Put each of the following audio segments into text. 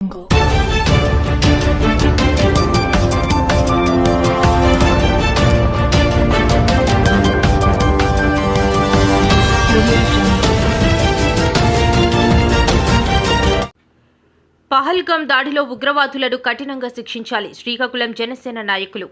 jungle. దాడిలో ఉగ్రవాదులను కఠినంగా శిక్షించాలి శ్రీకాకుళం జనసేన నాయకులు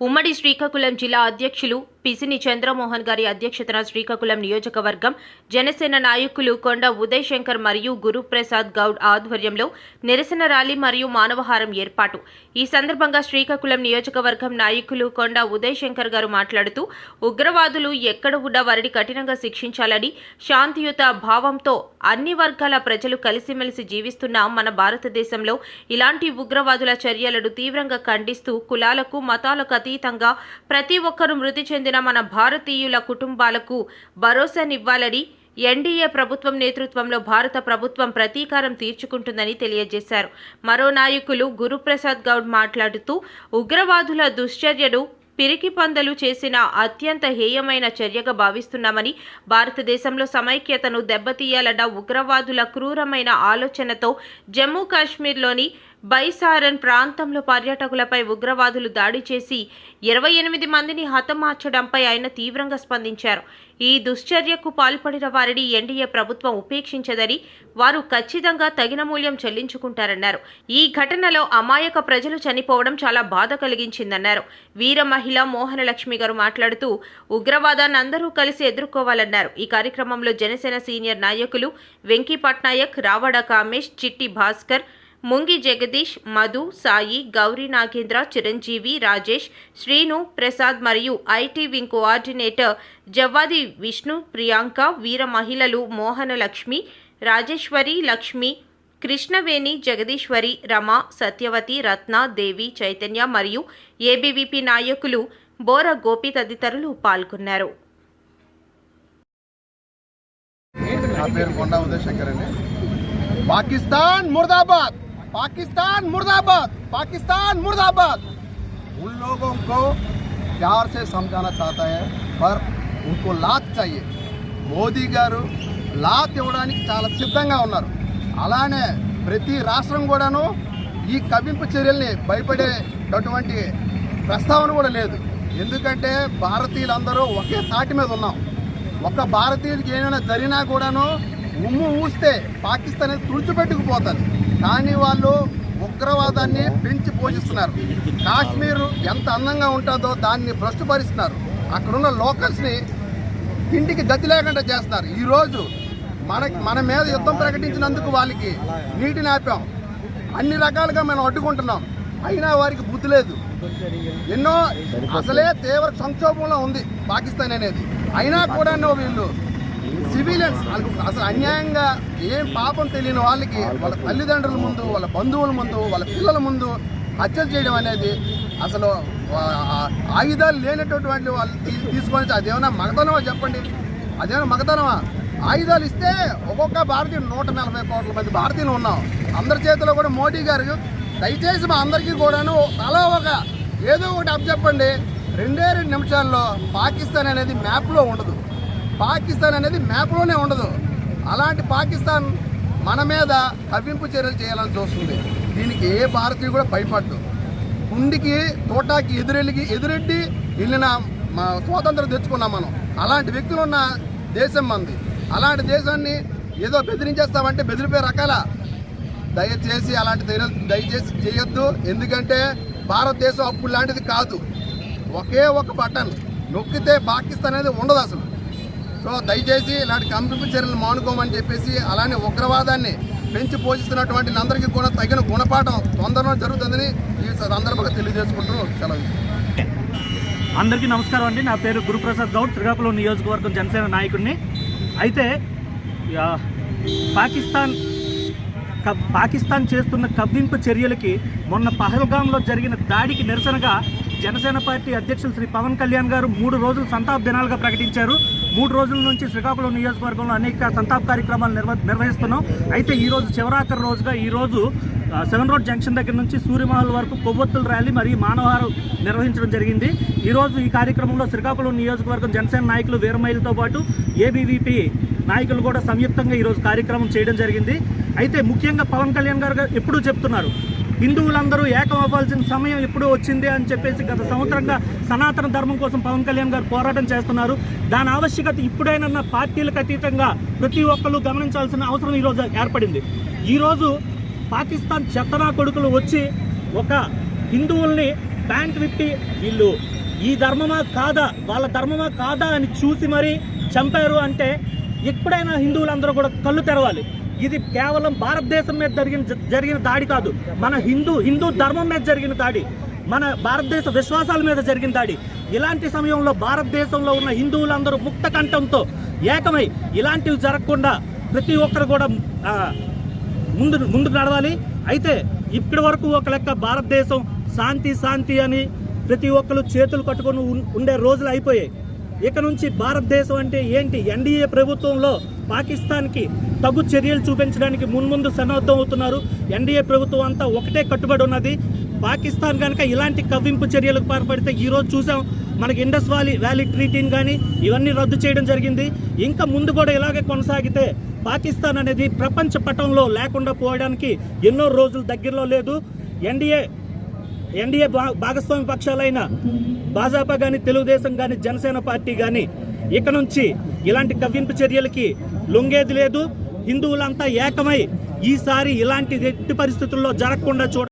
ఉమ్మడి శ్రీకాకుళం జిల్లా అధ్యక్షులు పిసిని చంద్రమోహన్ గారి అధ్యక్షతన శ్రీకాకుళం నియోజకవర్గం జనసేన నాయకులు కొండ ఉదయ్ శంకర్ మరియు గురుప్రసాద్ గౌడ్ ఆధ్వర్యంలో నిరసన ర్యాలీ మరియు మానవహారం ఏర్పాటు. ఈ సందర్భంగా శ్రీకాకుళం నియోజకవర్గం నాయకులు కొండ ఉదయ్ శంకర్ గారు మాట్లాడుతూ ఉగ్రవాదులు ఎక్కడ ఉన్న వారిని కఠినంగా శిక్షించాలని శాంతియుత భావంతో అన్ని వర్గాల ప్రజలు కలిసిమెలిసి జీవిస్తున్న మన భారతదేశంలో ఇలాంటి ఉగ్రవాదుల చర్యలను తీవ్రంగా ఖండిస్తూ కులాలకు మతాలకు అతీతంగా ప్రతి ఒక్కరూ మృతి చెందిన మన భారతీయుల కుటుంబాలకు భరోసానివ్వాలని ఎన్డీఏ ప్రభుత్వం నేతృత్వంలో భారత ప్రభుత్వం ప్రతీకారం తీర్చుకుంటుందని తెలియజేశారు. మరో నాయకులు గురుప్రసాద్ గౌడ్ మాట్లాడుతూ ఉగ్రవాదుల దుశ్చర్యను పిరికి పందలు చేసిన అత్యంత హేయమైన చర్యగా భావిస్తున్నామని భారతదేశంలో సమైక్యతను దెబ్బతీయాలన్న ఉగ్రవాదుల క్రూరమైన ఆలోచనతో జమ్మూ కాశ్మీర్లోని బైసారన్ ప్రాంతంలో పర్యాటకులపై ఉగ్రవాదులు దాడి చేసి ఇరవై ఎనిమిది మందిని హతమార్చడంపై ఆయన తీవ్రంగా స్పందించారు. ఈ దుశ్చర్యకు పాల్పడిన వారిని ఎన్డీఏ ప్రభుత్వం ఉపేక్షించదని వారు ఖచ్చితంగా తగిన మూల్యం చెల్లించుకుంటారన్నారు. ఈ ఘటనలో అమాయక ప్రజలు చనిపోవడం చాలా బాధ కలిగించిందన్నారు. వీర మహిళ మోహనలక్ష్మి గారు మాట్లాడుతూ ఉగ్రవాదాన్ని అందరూ కలిసి ఎదుర్కోవాలన్నారు. ఈ కార్యక్రమంలో జనసేన సీనియర్ నాయకులు వెంకీ పట్నాయక్ రావడ కామేష్ చిట్టి భాస్కర్ ముంగి జగదీష్ మధు సాయి గౌరీ నాగేంద్ర చిరంజీవి రాజేష్ శ్రీను ప్రసాద్ మరియు IT wing coordinator Javvadi Vishnu Priyanka Veera మహిళలు మోహన లక్ష్మి రాజేశ్వరి లక్ష్మి కృష్ణవేణి జగదీశ్వరి రమ సత్యవతి రత్న దేవి చైతన్య మరియు ఏబీవీపీ నాయకులు బోర గోపి తదితరులు పాల్గొన్నారు. నా పేరు కొండా ఉదయ్ శంకర్ అండి पाकिस्तान मुर्दाबाद पाकिस्तान मुर्दाबाद पाकिस्तान मुर्दाबाद उन लोगों को प्यार से समझाना चाहता है पर उनको लात चाहिए మోదీ గారు లాత్ ఇవ్వడానికి చాలా సిద్ధంగా ఉన్నారు అలానే ప్రతి రాష్ట్రం కూడాను ఈ కవింపు చర్యల్ని భయపడేటటువంటి ప్రస్తావన కూడా లేదు ఎందుకంటే భారతీయులందరూ ఒకే తాటి మీద ఉన్నాం ఒక భారతీయుడికి ఏమైనా జరిగినా కూడాను ఉమ్ము ఊస్తే పాకిస్తాన్ అనేది తుడిచిపెట్టుకుపోతుంది కానీ వాళ్ళు ఉగ్రవాదాన్ని పెంచి పోషిస్తున్నారు. కాశ్మీర్ ఎంత అందంగా ఉంటుందో దాన్ని భ్రష్టుపరుస్తున్నారు. అక్కడున్న లోకల్స్ని తిండికి గతి లేకుండా చేస్తున్నారు. ఈరోజు మన మన మీద యుద్ధం ప్రకటించినందుకు వాళ్ళకి నీటిని ఆపాం అన్ని రకాలుగా మనం అడ్డుకుంటున్నాం. అయినా వారికి బుద్ధి లేదు. ఎన్నో అసలే తీవ్ర సంక్షోభంలో ఉంది పాకిస్తాన్ అనేది. అయినా కూడా వీళ్ళు సివిలియన్స్ వాళ్ళకు అసలు అన్యాయంగా ఏం పాపం తెలియని వాళ్ళకి వాళ్ళ తల్లిదండ్రుల ముందు వాళ్ళ బంధువుల ముందు వాళ్ళ పిల్లల ముందు హత్యలు చేయడం అనేది అసలు ఆయుధాలు లేనటువంటి వాళ్ళు తీ- తీసుకొని అదేమన్నా మగతనమా చెప్పండి? అదేమన్నా మగతనమా? ఆయుధాలు ఇస్తే ఒక్కొక్క భారతీయుడు నూట నలభై కోట్ల మంది భారతీయులు ఉన్నాం. అందరి చేతిలో కూడా మోడీ గారు. దయచేసి మా అందరికీ కూడాను అలా ఒక ఏదో ఒకటి అప్ చెప్పండి రెండే రెండు నిమిషాల్లో పాకిస్తాన్ అనేది మ్యాప్లో ఉండదు. పాకిస్తాన్ అనేది మ్యాప్లోనే ఉండదు. అలాంటి పాకిస్తాన్ మన మీద కవ్వింపు చర్యలు చేయాలని చూస్తుంది. దీనికి ఏ భారతీయుడు కూడా భయపడ్డు. కుండికి తోటాకి ఎదురెళ్ళి ఎదురెడ్డి వెళ్ళిన మా స్వాతంత్రం తెచ్చుకున్నాం మనం. అలాంటి వ్యక్తులు ఉన్న దేశం మంది. అలాంటి దేశాన్ని ఏదో బెదిరించేస్తామంటే బెదిరిపోయే రకాల దయచేసి అలాంటి చర్యలు దయచేసి చేయొద్దు. ఎందుకంటే భారతదేశం అప్పుడు లాంటిది కాదు. ఒకే ఒక బటన్ నొక్కితే పాకిస్తాన్ అనేది ఉండదు అసలు. సో దయచేసి ఇలాంటి కంపెనీ చర్యలు మానుకోమని చెప్పేసి అలానే ఉగ్రవాదాన్ని పెంచి పోషిస్తున్నటువంటి అందరికీ కూడా తగిన గుణపాఠం తొందరలో జరుగుతుందని ఈ సందర్భంగా తెలియజేసుకుంటూ సెలవు అందరికీ నమస్కారం అండి. నా పేరు గురుప్రసాద్ గౌడ్. శ్రీకాకుళం నియోజకవర్గం జనసేన నాయకుడిని. అయితే పాకిస్తాన్ పాకిస్తాన్ చేస్తున్న కవ్వింపు చర్యలకి మొన్న పహల్గాంలో జరిగిన దాడికి నిరసనగా జనసేన పార్టీ అధ్యక్షులు శ్రీ పవన్ కళ్యాణ్ గారు మూడు రోజులు సంతాప దినాలుగా ప్రకటించారు. మూడు రోజుల నుంచి శ్రీకాకుళం నియోజకవర్గంలో అనేక సంతాప కార్యక్రమాలు నిర్వ నిర్వహిస్తున్నాం. అయితే ఈరోజు రోజు చివరాఖరి రోజుగా ఈరోజు రోజు సెవెన్ రోడ్ జంక్షన్ దగ్గర నుంచి సూర్యమహల్ వరకు కొవ్వొత్తుల ర్యాలీ మరియు మానవహారం నిర్వహించడం జరిగింది. ఈరోజు ఈ కార్యక్రమంలో శ్రీకాకుళం నియోజకవర్గం జనసేన నాయకులు వీరమైలతో పాటు ఏబీవీపీ నాయకులు కూడా సంయుక్తంగా ఈరోజు కార్యక్రమం చేయడం జరిగింది. అయితే ముఖ్యంగా పవన్ కళ్యాణ్ గారు ఎప్పుడూ చెప్తున్నారు హిందువులందరూ ఏకమవ్వాల్సిన సమయం ఎప్పుడూ వచ్చింది అని చెప్పేసి గత సంవత్సరంగా సనాతన ధర్మం కోసం పవన్ కళ్యాణ్ గారు పోరాటం చేస్తున్నారు. దాని ఆవశ్యకత ఇప్పుడైనా పార్టీలకు అతీతంగా ప్రతి ఒక్కరు గమనించాల్సిన అవసరం ఈరోజు ఏర్పడింది. ఈరోజు పాకిస్తాన్ చెత్తనా కొడుకులు వచ్చి ఒక హిందువుల్ని ప్యాంట్ విప్పి వీళ్ళు ఈ ధర్మమా కాదా వాళ్ళ ధర్మమా కాదా అని చూసి మరీ చంపారు అంటే ఎప్పుడైనా హిందువులందరూ కూడా కళ్ళు తెరవాలి. ఇది కేవలం భారతదేశం మీద జరిగిన జరిగిన దాడి కాదు. మన హిందూ హిందూ ధర్మం మీద జరిగిన దాడి. మన భారతదేశ విశ్వాసాల మీద జరిగిన దాడి. ఇలాంటి సమయంలో భారతదేశంలో ఉన్న హిందువులందరూ ముక్త కంఠంతో ఏకమై ఇలాంటివి జరగకుండా ప్రతి ఒక్కరు కూడా ముందు ముందుకు నడవాలి. అయితే ఇప్పటి వరకు ఒక లెక్క భారతదేశం శాంతి శాంతి అని ప్రతి ఒక్కరు చేతులు కట్టుకొని ఉండే రోజులు అయిపోయాయి. ఇక నుంచి భారతదేశం అంటే ఏంటి? ఎన్డీఏ ప్రభుత్వంలో పాకిస్తాన్కి తగు చర్యలు చూపించడానికి మున్ముందు సన్నద్ధం అవుతున్నారు ఎన్డీఏ ప్రభుత్వం అంతా ఒకటే కట్టుబడి ఉన్నది. పాకిస్తాన్ కనుక ఇలాంటి కవ్వింపు చర్యలకు పాల్పడితే ఈరోజు చూసాం మనకి ఇండస్ వ్యాలీ వ్యాలీ ట్రీటీని కానీ ఇవన్నీ రద్దు చేయడం జరిగింది. ఇంకా ముందు కూడా ఇలాగే కొనసాగితే పాకిస్తాన్ అనేది ప్రపంచ పటంలో లేకుండా పోవడానికి ఎన్నో రోజులు దగ్గరలో లేదు. ఎన్డీఏ ఎన్డీఏ భాగస్వామి పక్షాలైన భాజపా కానీ తెలుగుదేశం కానీ జనసేన పార్టీ కానీ ఇక నుంచి ఇలాంటి కవ్వింపు చర్యలకి లొంగేది లేదు. హిందువులంతా ఏకమై ఈసారి ఇలాంటి ఎట్టి పరిస్థితుల్లో జరగకుండా చూడ